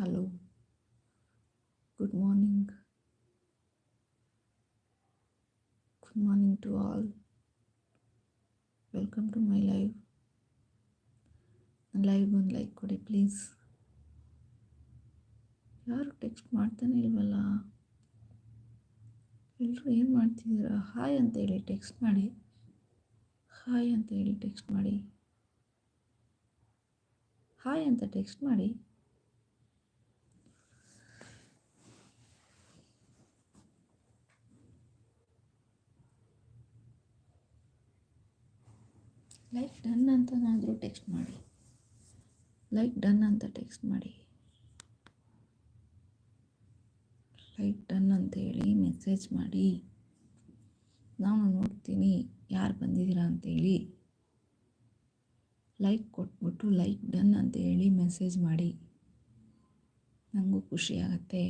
Hello. Good morning. Good morning to all. Welcome to my live live ಒಂದು like ಕೊಡಿ please ಯಾರು text ಮಾಡ್ತಾನೆ ಇಲ್ವಲ್ಲ? ಎಲ್ಲರೂ ಏನು ಮಾಡ್ತಿದ್ದೀರಾ? ಹಾಯ್ ಅಂತ ಹೇಳಿ ಟೆಕ್ಸ್ಟ್ ಮಾಡಿ. ಹಾಯ್ ಅಂತ ಹೇಳಿ ಟೆಕ್ಸ್ಟ್ ಮಾಡಿ. ಹಾಯ್ ಅಂತ ಟೆಕ್ಸ್ಟ್ ಮಾಡಿ. ಲೈಕ್ ಡನ್ ಅಂತನಾದರೂ ಟೆಕ್ಸ್ಟ್ ಮಾಡಿ. ಲೈಕ್ ಡನ್ ಅಂತ ಟೆಕ್ಸ್ಟ್ ಮಾಡಿ. ಲೈಕ್ ಡನ್ ಅಂತ ಹೇಳಿ ಮೆಸೇಜ್ ಮಾಡಿ. ನಾನು ನೋಡ್ತೀನಿ ಯಾರು ಬಂದಿದ್ದೀರಾ ಅಂತೇಳಿ ಲೈಕ್ ಕೊಟ್ಬಿಟ್ಟು ಲೈಕ್ ಡನ್ ಅಂತ ಹೇಳಿ ಮೆಸೇಜ್ ಮಾಡಿ. ನನಗೂ ಖುಷಿ ಆಗುತ್ತೆ.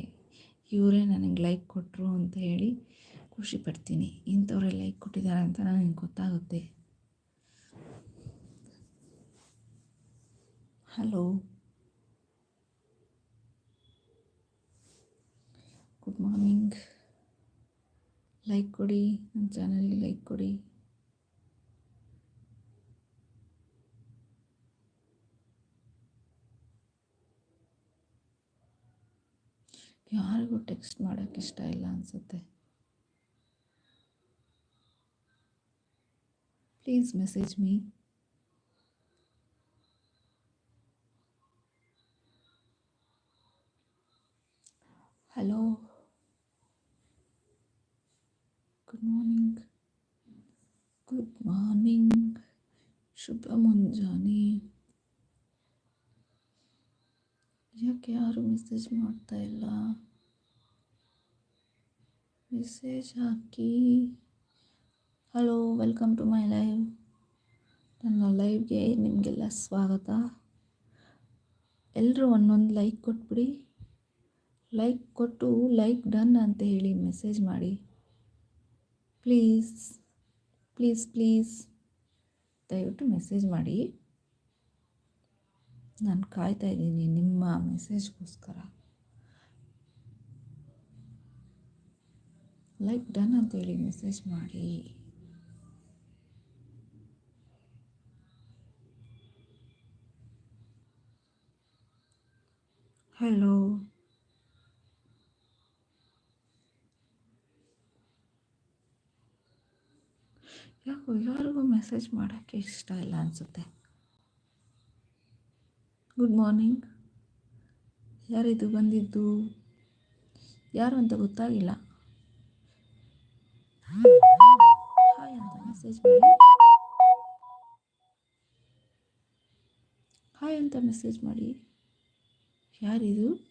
ಇವರೇ ನನಗೆ ಲೈಕ್ ಕೊಟ್ಟರು ಅಂತ ಹೇಳಿ ಖುಷಿ ಪಡ್ತೀನಿ. ಇಂಥವ್ರೆ ಲೈಕ್ ಕೊಟ್ಟಿದ್ದಾರೆ ಅಂತ ನನಗೆ ಗೊತ್ತಾಗುತ್ತೆ. ಹಲೋ ಗುಡ್ ಮಾರ್ನಿಂಗ್ ಲೈಕ್ ಕೊಡಿ ನನ್ನ ಚಾನಲ್ಗೆ ಲೈಕ್ ಕೊಡಿ ಯಾರಿಗೂ ಟೆಕ್ಸ್ಟ್ ಮಾಡೋಕ್ಕೆ ಇಷ್ಟ ಇಲ್ಲ ಅನಿಸುತ್ತೆ please message me hello good morning good morning ಶುಭ ಮುಂಜಾನೆ ಯಾಕೆ ಯಾರು ಮೆಸೇಜ್ ಮಾಡ್ತಾ ಇಲ್ಲ? Message hockey. Hello welcome to my live ನನ್ನ ಲೈವ್ಗೆ ನಿಮಗೆಲ್ಲ ಸ್ವಾಗತ. ಎಲ್ಲರೂ ಒಂದೊಂದು ಲೈಕ್ ಕೊಟ್ಬಿಡಿ. ಲೈಕ್ ಕೊಟ್ಟು ಲೈಕ್ ಡನ್ ಅಂತ ಹೇಳಿ ಮೆಸೇಜ್ ಮಾಡಿ. ಪ್ಲೀಸ್ ಪ್ಲೀಸ್ ಪ್ಲೀಸ್ ದಯವಿಟ್ಟು ಮೆಸೇಜ್ ಮಾಡಿ. ನಾನು ಕಾಯ್ತಾ ಇದ್ದೀನಿ ನಿಮ್ಮ ಮೆಸೇಜ್ಗೋಸ್ಕರ ಲೈಕ್ ಡನ್ ಅಂತ ಹೇಳಿ ಮೆಸೇಜ್ ಮಾಡಿ. ಹಲೋ ಯಾಕೋ ಯಾರಿಗೂ ಮೆಸೇಜ್ ಮಾಡೋಕ್ಕೆ ಇಷ್ಟ ಇಲ್ಲ ಅನಿಸುತ್ತೆ. ಗುಡ್ ಮಾರ್ನಿಂಗ್ ಯಾರಿದು ಬಂದಿದ್ದು? ಯಾರು ಅಂತ ಗೊತ್ತಾಗಿಲ್ಲ. ಹಾಯ್ ಅಂತ ಮೆಸೇಜ್ ಮಾಡಿ. ಹಾಯ್ ಅಂತ ಮೆಸೇಜ್ ಮಾಡಿ. ಯಾರಿದು?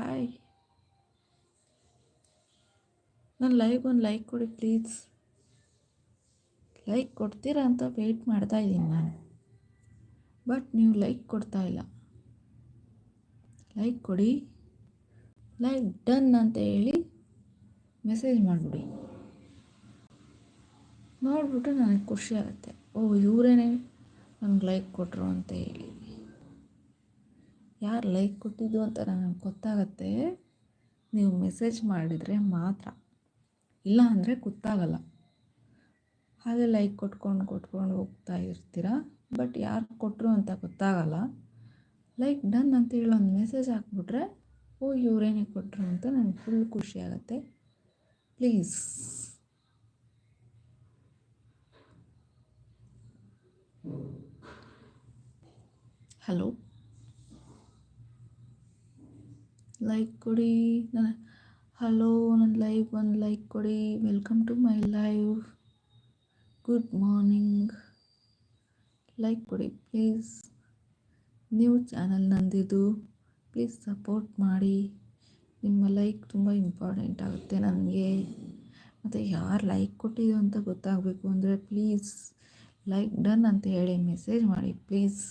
ಹಾಯ್ ನನ್ನ ಲೈವ್ ಒಂದು ಲೈಕ್ ಕೊಡಿ ಪ್ಲೀಸ್ ಲೈಕ್ ಕೊಡ್ತೀರಾ ಅಂತ ವೆಯ್ಟ್ ಮಾಡ್ತಾ ಇದ್ದೀನಿ ನಾನು. ಬಟ್ ನೀವು ಲೈಕ್ ಕೊಡ್ತಾ ಇಲ್ಲ. ಲೈಕ್ ಕೊಡಿ. ಲೈಕ್ ಡನ್ ಅಂತ ಹೇಳಿ ಮೆಸೇಜ್ ಮಾಡಿಬಿಡಿ. ನೋಡಿಬಿಟ್ಟು ನನಗೆ ಖುಷಿ ಆಗುತ್ತೆ. ಓ, ಇವರೇನೆ ನನಗೆ ಲೈಕ್ ಕೊಟ್ಟರು ಅಂತ ಹೇಳಿ. ಯಾರು ಲೈಕ್ ಕೊಟ್ಟಿದ್ದು ಅಂತ ನನಗೆ ಗೊತ್ತಾಗತ್ತೆ. ನೀವು ಮೆಸೇಜ್ ಮಾಡಿದರೆ ಮಾತ್ರ. ಇಲ್ಲ ಅಂದರೆ ಗೊತ್ತಾಗಲ್ಲ. ಹಾಗೆ ಲೈಕ್ ಕೊಟ್ಕೊಂಡು ಕೊಟ್ಕೊಂಡು ಹೋಗ್ತಾ ಇರ್ತೀರ? ಬಟ್ ಯಾರು ಕೊಟ್ಟರು ಅಂತ ಗೊತ್ತಾಗಲ್ಲ. ಲೈಕ್ ಡನ್ ಅಂತ ಒಂದು ಮೆಸೇಜ್ ಹಾಕ್ಬಿಟ್ರೆ, ಓ ಇವರೇನೇ ಕೊಟ್ಟರು ಅಂತ ನನಗೆ ಫುಲ್ ಖುಷಿ ಆಗುತ್ತೆ. ಪ್ಲೀಸ್ ಹಲೋ ಲೈಕ್ ಕೊಡಿ ನನ್ನ ಹಲೋ ನನ್ನ ಲೈವ್ ಒಂದು ಲೈಕ್ ಕೊಡಿ welcome to my live good morning like ಕೊಡಿ ಪ್ಲೀಸ್ ನ್ಯೂ ಚಾನಲ್ ನಂದಿದು ಪ್ಲೀಸ್ ಸಪೋರ್ಟ್ ಮಾಡಿ. ನಿಮ್ಮ ಲೈಕ್ ತುಂಬ ಇಂಪಾರ್ಟೆಂಟ್ ಆಗುತ್ತೆ ನನಗೆ. ಮತ್ತು ಯಾರು ಲೈಕ್ ಕೊಟ್ಟಿದ್ದು ಅಂತ ಗೊತ್ತಾಗಬೇಕು ಅಂದರೆ ಪ್ಲೀಸ್ ಲೈಕ್ ಡನ್ ಅಂತ ಹೇಳಿ ಮೆಸೇಜ್ ಮಾಡಿ ಪ್ಲೀಸ್